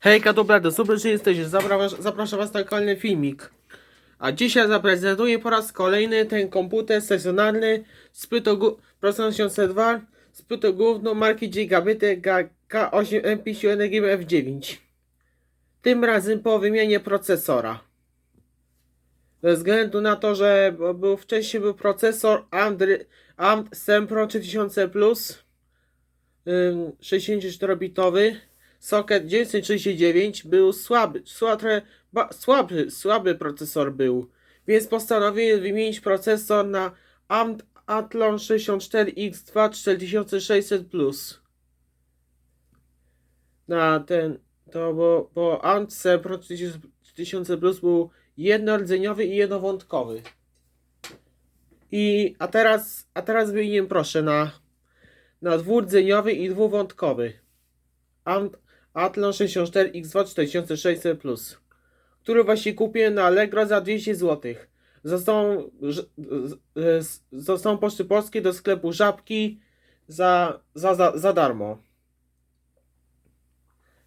Hejka, dobra, to super, że jesteście. Zapraszam, was na kolejny filmik. A dzisiaj zaprezentuję po raz kolejny ten komputer stacjonarny z płytą gó- Pro 2 z płytą główną marki Gigabity K8 MPC Energy F9. Tym razem po wymianie procesora. Ze względu na to, że był wcześniej był procesor AMD, AMD Sempro 3000 Plus 64-bitowy socket 939 był słaby, słaby, słaby, słaby procesor był, więc postanowiłem wymienić procesor na AMD Athlon 64X2 4600 Plus. Na ten, to bo, bo AMD Pro 3000 Plus był jednorodzeniowy i jednowątkowy. I, a teraz, a teraz wymienię proszę na, na dwurdzeniowy i dwuwątkowy. AMD Athlon 64X2 4600 Plus, który właśnie kupiłem na Allegro za 200 zł. Został, został poczty polskie do sklepu Żabki za, za, za, za darmo.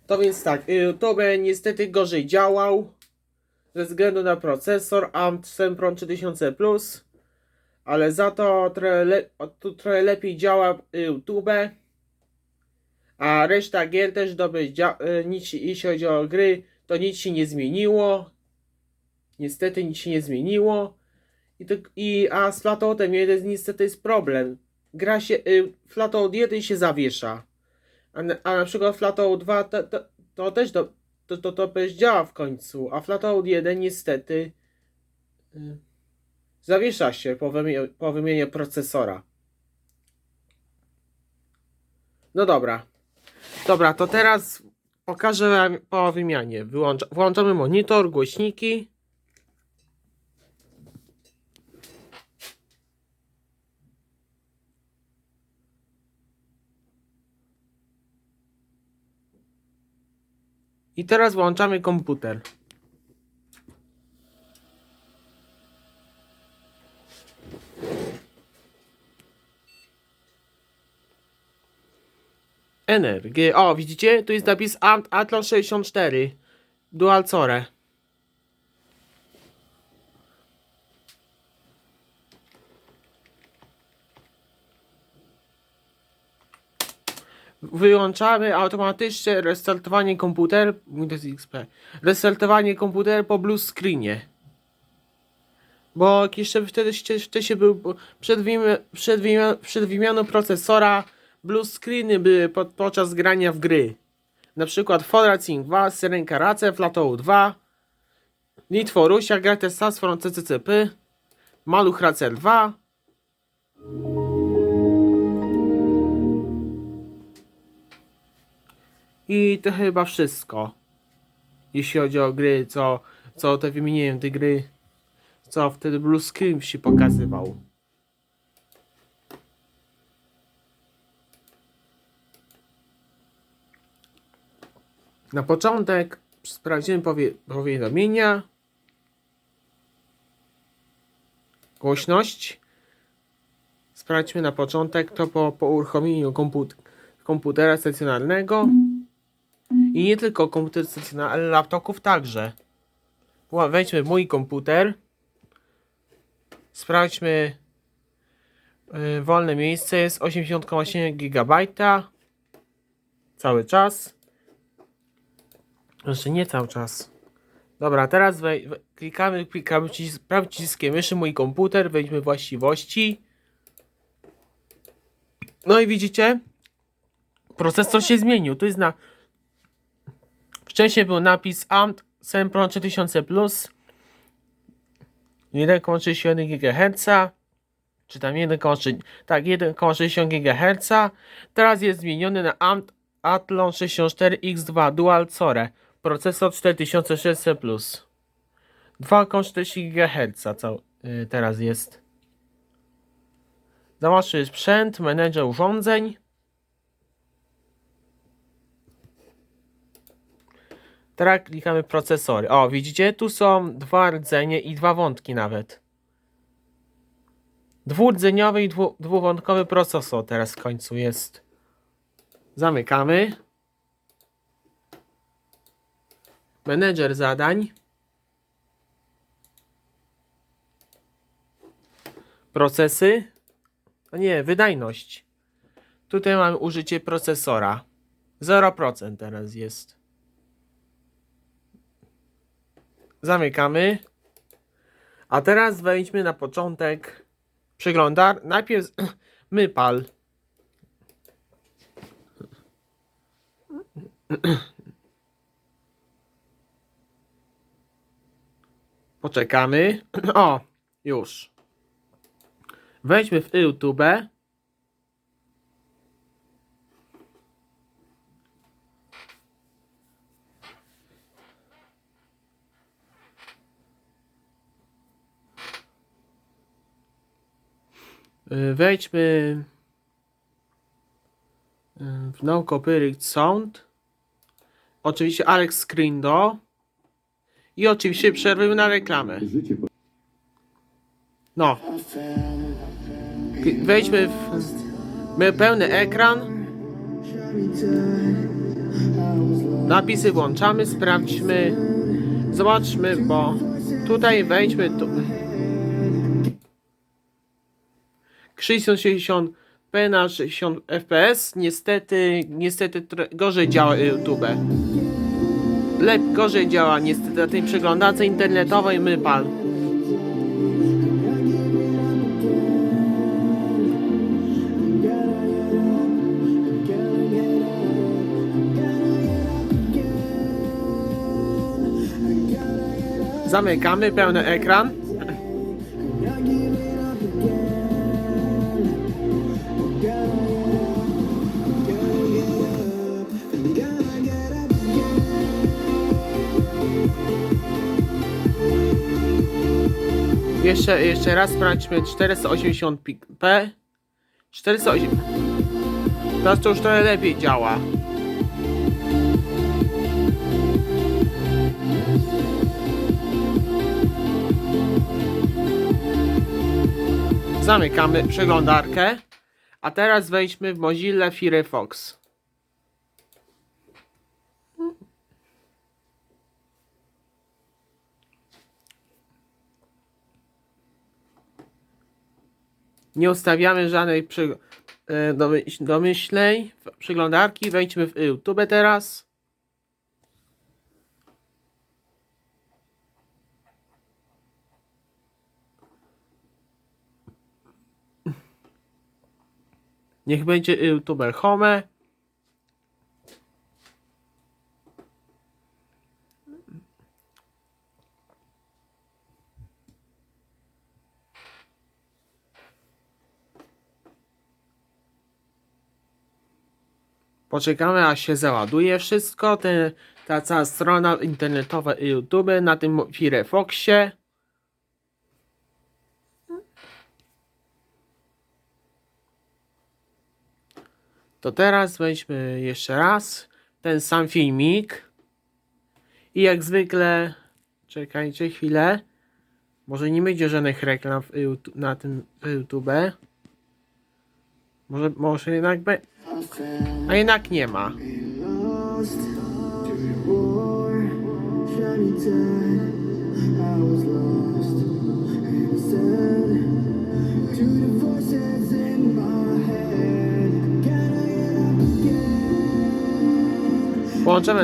To więc tak, y, to by niestety gorzej działał ze względu na procesor AMD Sempron 3000 Plus, ale za to trochę, le, tu trochę lepiej działa y, YouTube. A reszta gier też dzia- e, nic, jeśli chodzi o gry, to nic się nie zmieniło. Niestety nic się nie zmieniło. I, to, i a z Flatoutem 1 niestety jest problem. Gra się, y, Flatout 1 się zawiesza. A, na- a na przykład Flatout 2 to, to, to też do, to, to, to też działa w końcu. A Flatout 1 niestety y, zawiesza się po, wymie- po wymianie procesora. No dobra. Dobra, to teraz pokażę wam po wymianie. Włączamy monitor, głośniki. I teraz włączamy komputer. Energię. O, widzicie? Tu jest napis Ant Athlon 64. Dual Core. Wyłączamy automatyczne restartowanie komputer Windows XP. Restartowanie komputer po blue screenie. Bo jeszcze wtedy wcześniej był przed, wymi- przed, wymi- przed wymianą procesora blue screeny były pod, podczas grania w gry. Na przykład For Racing 2, Syrenka Race, Flatou 2, Need for Russia, Greatest CCCP, Maluch Racer 2. I to chyba wszystko. Jeśli chodzi o gry, co, co te wymieniłem, te gry, co wtedy Blue Screen się pokazywał. Na początek sprawdzimy powie powiadomienia. Głośność. Sprawdźmy na początek to po, po uruchomieniu komput komputera stacjonarnego. I nie tylko komputer stacjonarny, ale laptopów także. Ła- Wejdźmy w mój komputer. Sprawdźmy. Yy, wolne miejsce jest 80,8 GB. Cały czas. Jeszcze nie cały czas. Dobra, teraz klikamy, klikamy przycis- przyciskiem myszy mój komputer, wejdźmy właściwości. No i widzicie? Procesor się zmienił. Tu jest na. Wcześniej był napis AMD Sempron 3000 Plus 1,61 GHz czy tam 1,3 tak 1,60 GHz teraz jest zmieniony na AMD Athlon 64X2 Dual Core procesor 4600 Plus 2,40 GHz cał, y, teraz jest Zobaczmy sprzęt, menedżer urządzeń Teraz klikamy procesory. O, widzicie? Tu są dwa rdzenie i dwa wątki nawet. Dwurdzeniowy i dwu, dwuwątkowy procesor teraz w końcu jest. Zamykamy. Menedżer zadań. Procesy. A nie, wydajność. Tutaj mamy użycie procesora. 0% teraz jest. Zamykamy. A teraz wejdźmy na początek przeglądar. Najpierw mypal. Poczekamy. O, już. Wejdźmy w YouTube. Y, Wejdźmy y, w Copyright Sound. Oczywiście Alex Screendo. I oczywiście przerwy na reklamę. No. Wejdźmy w pełny ekran. Napisy włączamy, sprawdźmy. Zobaczmy, bo tutaj wejdźmy tu. 60p na 60 fps. Niestety, niestety gorzej działa YouTube. Lep gorzej działa niestety na tej przeglądarce internetowej Mypal. Zamykamy pełny ekran. Jeszcze, jeszcze raz sprawdźmy 480p. 480. Teraz to już trochę lepiej działa. Zamykamy przeglądarkę. A teraz wejdźmy w Mozilla Firefox. Nie ustawiamy żadnej przy, e, domyśl, domyślnej przeglądarki. Wejdźmy w YouTube teraz. Niech będzie YouTube Home. Poczekamy aż się załaduje wszystko. Te, ta cała strona internetowa YouTube na tym Firefoxie. To teraz weźmy jeszcze raz ten sam filmik. I jak zwykle, czekajcie chwilę. Może nie będzie żadnych reklam na tym YouTube. Może, może jednak be, a jednak nie ma. lost to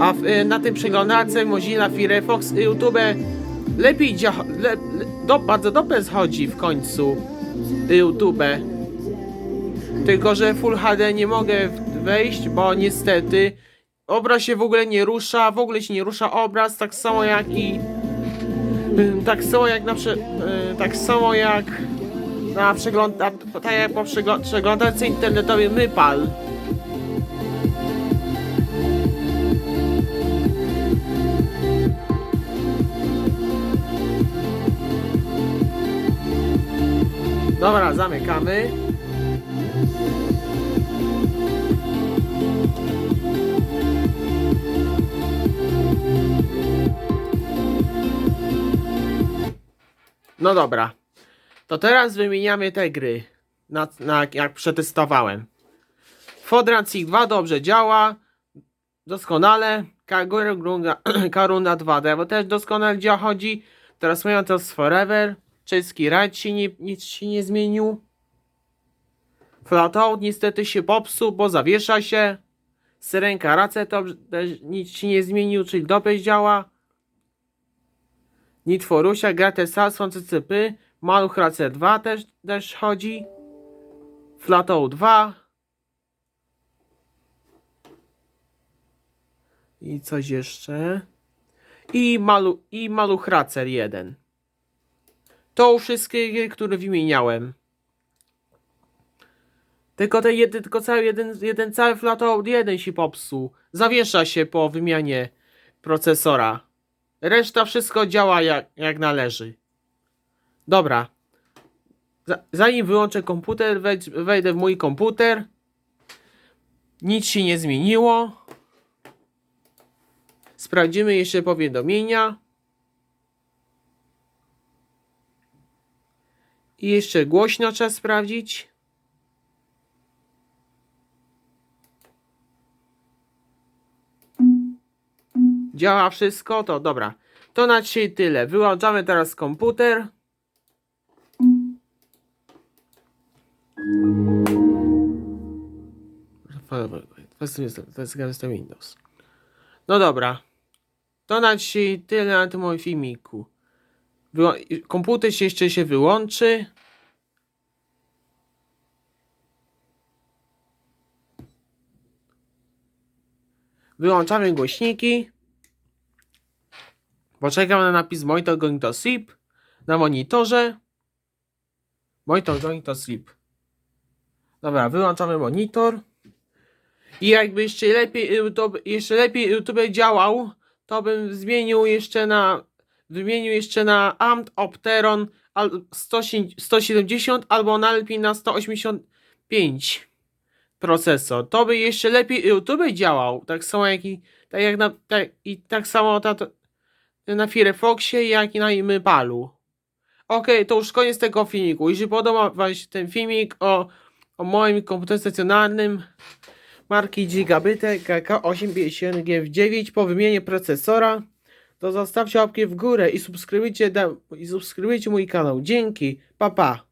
A w, y, na tym przeglądarce Mozilla Firefox y, YouTube lepiej działa, le, le, do, bardzo dobrze schodzi w końcu y, YouTube. Tylko, że Full HD nie mogę wejść, bo niestety obraz się w ogóle nie rusza, w ogóle się nie rusza obraz, tak samo jak i tak samo jak na prze, tak samo jak na przegląd, tak jak po przegląd, przeglądarce internetowej Mypal. Dobra, zamykamy. No dobra. To teraz wymieniamy te gry. na, na, jak przetestowałem. Fodrancik 2 dobrze działa. Doskonale. Karuna, Karuna 2D, bo też doskonale działa, chodzi. Teraz mają to z Forever. Czeski rajd się nie, nic się nie zmienił. Flatout niestety się popsuł, bo zawiesza się. Syrenka Race to nic się nie zmienił, czyli dobrze działa. Russia, Gratis Salson, CCP, Maluch Race 2 też, też chodzi. Flatout 2. I coś jeszcze. I, malu, i Maluch Racer 1. To wszystkie gry, które wymieniałem. Tylko ten jeden, tylko cały jeden, jeden cały flatout jeden się popsuł. Zawiesza się po wymianie procesora. Reszta wszystko działa jak, jak należy. Dobra. Za- Zanim wyłączę komputer, wejdę w mój komputer. Nic się nie zmieniło. Sprawdzimy jeszcze powiadomienia. I jeszcze głośno trzeba sprawdzić. Działa wszystko? To dobra. To na dzisiaj tyle. Wyłączamy teraz komputer. To jest Windows. No dobra. To na dzisiaj tyle na tym moim filmiku. Komputer się jeszcze się wyłączy. Wyłączamy głośniki. Poczekam na napis Monitor going to sleep na monitorze. Monitor going to sleep. Dobra, wyłączamy monitor. I jakby jeszcze lepiej YouTube, jeszcze lepiej YouTube działał, to bym zmienił jeszcze na wymienił jeszcze na AMD Opteron al- 100 170 albo najlepiej na 185 procesor. To by jeszcze lepiej YouTube działał. Tak samo jak i tak jak na tak, i tak samo ta, na Firefoxie, jak i na Mypalu. Okej, to już koniec tego filmiku. Jeśli podoba Wam się ten filmik o, o moim komputerze stacjonarnym marki Gigabyte KK851G9 po wymianie procesora, to zostawcie łapkę w górę i subskrybujcie, i subskrybujcie mój kanał. Dzięki, pa pa!